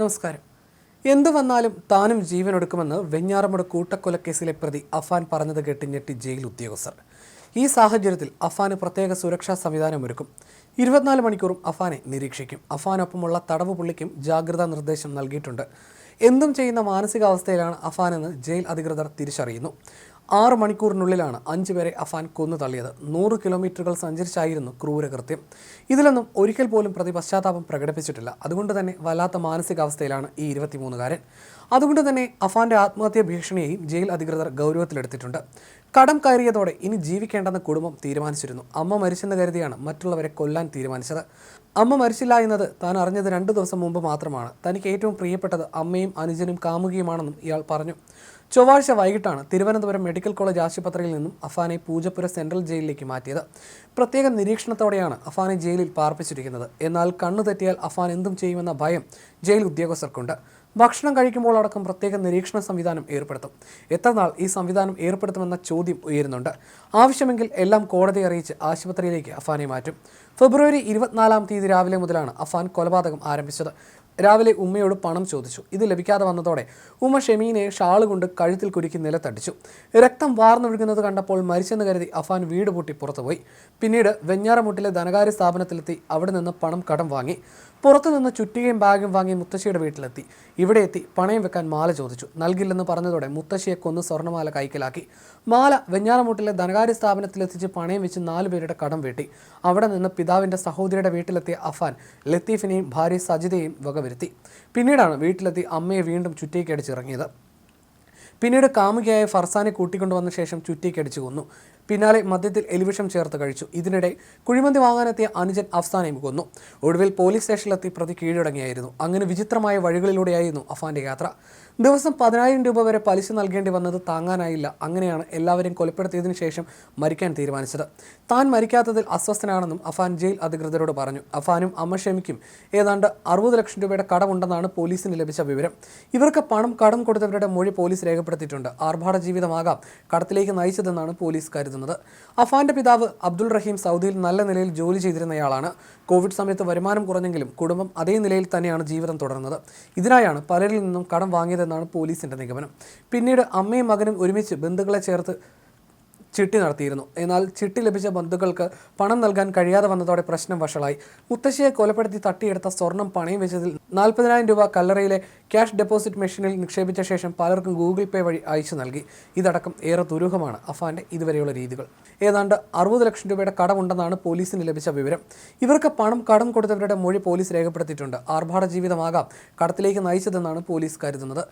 നമസ്കാരം. എന്തു വന്നാലും താനും ജീവനൊടുക്കുമെന്ന് വെഞ്ഞാറമുട് കൂട്ടക്കൊലക്കേസിലെ പ്രതി അഫാൻ പറഞ്ഞത് കേട്ട് ഞെട്ടി ജയിൽ ഉദ്യോഗസ്ഥർ. ഈ സാഹചര്യത്തിൽ അഫാന് പ്രത്യേക സുരക്ഷാ സംവിധാനം ഒരുക്കും. ഇരുപത്തിനാല് മണിക്കൂറും അഫാനെ നിരീക്ഷിക്കും. അഫാനൊപ്പമുള്ള തടവ് പുള്ളിക്കും ജാഗ്രതാ നിർദ്ദേശം നൽകിയിട്ടുണ്ട്. എന്തും ചെയ്യുന്ന മാനസികാവസ്ഥയിലാണ് അഫാനെന്ന് ജയിൽ അധികൃതർ തിരിച്ചറിയുന്നു. ആറ് മണിക്കൂറിനുള്ളിലാണ് അഞ്ച് പേരെ അഫാൻ കൊന്നു തള്ളിയത്. നൂറ് കിലോമീറ്ററുകൾ സഞ്ചരിച്ചായിരുന്നു ക്രൂരകൃത്യം. ഇതിലൊന്നും ഒരിക്കൽ പോലും പ്രതി പശ്ചാത്താപം പ്രകടിപ്പിച്ചിട്ടില്ല. അതുകൊണ്ട് തന്നെ വല്ലാത്ത മാനസികാവസ്ഥയിലാണ് ഈ ഇരുപത്തിമൂന്നുകാരൻ. അതുകൊണ്ട് തന്നെ അഫാന്റെ ആത്മഹത്യാ ഭീഷണിയെയും ജയിൽ അധികൃതർ ഗൗരവത്തിലെടുത്തിട്ടുണ്ട്. കടം കയറിയതോടെ ഇനി ജീവിക്കേണ്ടെന്ന് കുടുംബം തീരുമാനിച്ചിരുന്നു. അമ്മ മരിച്ചെന്ന് കരുതിയാണ് മറ്റുള്ളവരെ കൊല്ലാൻ തീരുമാനിച്ചത്. അമ്മ മരിച്ചില്ല എന്നത് താൻ അറിഞ്ഞത് രണ്ടു ദിവസം മുമ്പ് മാത്രമാണ്. തനിക്ക് ഏറ്റവും പ്രിയപ്പെട്ടത് അമ്മയും അനുജനും കാമുകിയുമാണെന്നും ഇയാൾ പറഞ്ഞു. ചൊവ്വാഴ്ച വൈകിട്ടാണ് തിരുവനന്തപുരം മെഡിക്കൽ കോളേജ് ആശുപത്രിയിൽ നിന്നും അഫാനെ പൂജപ്പുര സെൻട്രൽ ജയിലിലേക്ക് മാറ്റിയത്. പ്രത്യേക നിരീക്ഷണത്തോടെയാണ് അഫാനെ ജയിലിൽ പാർപ്പിച്ചിരിക്കുന്നത്. എന്നാൽ കണ്ണു തെറ്റിയാൽ അഫാൻ എന്തും ചെയ്യുമെന്ന ഭയം ജയിൽ ഉദ്യോഗസ്ഥർക്കുണ്ട്. ഭക്ഷണം കഴിക്കുമ്പോൾ അടക്കം പ്രത്യേക നിരീക്ഷണ സംവിധാനം ഏർപ്പെടുത്തും. എത്ര നാൾ ഈ സംവിധാനം ഏർപ്പെടുത്തുമെന്ന ചോദ്യം ഉയരുന്നുണ്ട്. ആവശ്യമെങ്കിൽ എല്ലാം കോടതിയെ അറിയിച്ച് ആശുപത്രിയിലേക്ക് അഫാനെ മാറ്റും. ഫെബ്രുവരി ഇരുപത്തിനാലാം തീയതി രാവിലെ മുതലാണ് അഫാൻ കൊലപാതകം ആരംഭിച്ചത്. രാവിലെ ഉമ്മയോട് പണം ചോദിച്ചു. ഇത് ലഭിക്കാതെ വന്നതോടെ ഉമ്മ ഷെമീനെ ഷാൾ കൊണ്ട് കഴുത്തിൽ കുരുക്കി നിലത്തടിച്ചു. രക്തം വാർന്നൊഴുകുന്നത് കണ്ടപ്പോൾ മരിച്ചെന്ന് കരുതി അഫാൻ വീട് പൂട്ടി പുറത്തുപോയി. പിന്നീട് വെഞ്ഞാറമുട്ടിലെ ധനകാര്യ സ്ഥാപനത്തിലെത്തി അവിടെ നിന്ന് പണം കടം വാങ്ങി. പുറത്തുനിന്ന് ചുറ്റികയും ബാഗും വാങ്ങി മുത്തശ്ശിയുടെ വീട്ടിലെത്തി. ഇവിടെ എത്തി പണയം വെക്കാൻ മാല ചോദിച്ചു. നൽകില്ലെന്ന് പറഞ്ഞതോടെ മുത്തശ്ശിയെ കൊന്ന് സ്വർണമാല കൈക്കലാക്കി. മാല വെഞ്ഞാറമൂട്ടിലെ ധനകാര്യ സ്ഥാപനത്തിലെത്തിച്ച് പണയം വെച്ച് നാലു പേരുടെ കടം വീട്ടി. അവിടെ നിന്ന് പിതാവിന്റെ സഹോദരിയുടെ വീട്ടിലെത്തിയ അഫാൻ ലത്തീഫിനെയും ഭാര്യ സജിതയെയും വകവരുത്തി പിന്നീടാണ് വീട്ടിലെത്തി അമ്മയെ വീണ്ടും ചുറ്റിക്കടിച്ചിറങ്ങിയത്. പിന്നീട് കാമുകിയായ ഫർസാനെ കൂട്ടിക്കൊണ്ടുവന്ന ശേഷം ചുറ്റിക്കടിച്ചു കൊന്നു. പിന്നാലെ മദ്യത്തിൽ എലിവിഷം ചേർത്ത് കഴിച്ചു. ഇതിനിടെ കുഴിമന്തി വാങ്ങാനെത്തിയ അനുജൻ അഫ്സാനെയും കൊന്നു ഒടുവിൽ പോലീസ് സ്റ്റേഷനിലെത്തി പ്രതി കീഴടങ്ങിയായിരുന്നു. അങ്ങനെ വിചിത്രമായ വഴികളിലൂടെയായിരുന്നു അഫാന്റെ യാത്ര. ദിവസം പതിനായിരം രൂപ വരെ പലിശ നൽകേണ്ടി വന്നത് താങ്ങാനായില്ല. അങ്ങനെയാണ് എല്ലാവരെയും കൊലപ്പെടുത്തിയതിനു ശേഷം മരിക്കാൻ തീരുമാനിച്ചത്. താൻ മരിക്കാത്തതിൽ അസ്വസ്ഥനാണെന്നും അഫാൻ ജയിൽ അധികൃതരോട് പറഞ്ഞു. അഫാനും അമ്മ ക്ഷമിക്കും. ഏതാണ്ട് അറുപത് ലക്ഷം രൂപയുടെ കടമുണ്ടെന്നാണ് പോലീസിന് ലഭിച്ച വിവരം. ഇവർക്ക് പണം കടം കൊടുത്തവരുടെ മൊഴി പോലീസ് രേഖപ്പെടുത്തിയിട്ടുണ്ട്. ആർഭാട ജീവിതമാകാം. കടത്തിലേക്ക് നയിച്ചതെന്നാണ് പോലീസ് കരുതുന്നത്. അഫാന്റെ പിതാവ് അബ്ദുൾ റഹീം സൗദിയിൽ നല്ല നിലയിൽ ജോലി ചെയ്തിരുന്നയാളാണ്. കോവിഡ് സമയത്ത് വരുമാനം കുറഞ്ഞെങ്കിലും കുടുംബം അതേ നിലയിൽ തന്നെയാണ് ജീവിതം തുടർന്നത്. ഇതിനായാണ് പലരിൽ നിന്നും കടം വാങ്ങിയതെന്നാണ് പോലീസിന്റെ നിഗമനം. പിന്നീട് അമ്മയും മകനും ഒരുമിച്ച് ബന്ധുക്കളെ ചേർത്ത് ചിട്ടി നടത്തിയിരുന്നു. എന്നാൽ ചിട്ടി ലഭിച്ച ബന്ധുക്കൾക്ക് പണം നൽകാൻ കഴിയാതെ വന്നതോടെ പ്രശ്നം വഷളായി. മുത്തശ്ശിയെ കൊലപ്പെടുത്തി തട്ടിയെടുത്ത സ്വർണം പണയം വെച്ചതിൽ നാൽപ്പതിനായിരം രൂപ കല്ലറയിലെ ക്യാഷ് ഡെപ്പോസിറ്റ് മെഷീനിൽ നിക്ഷേപിച്ച ശേഷം പലർക്കും ഗൂഗിൾ പേ വഴി അയച്ചു നൽകി. ഇതടക്കം ഏറെ ദുരൂഹമാണ് അഫാന്റെ ഇതുവരെയുള്ള രീതികൾ. ഏതാണ്ട് അറുപത് ലക്ഷം രൂപയുടെ കടമുണ്ടെന്നാണ് പോലീസിന് ലഭിച്ച വിവരം. ഇവർക്ക് പണം കടം കൊടുത്തവരുടെ മൊഴി പോലീസ് രേഖപ്പെടുത്തിയിട്ടുണ്ട്. ആർഭാട ജീവിതമാകാം കടത്തിലേക്ക് നയിച്ചതെന്നാണ് പോലീസ് കരുതുന്നത്.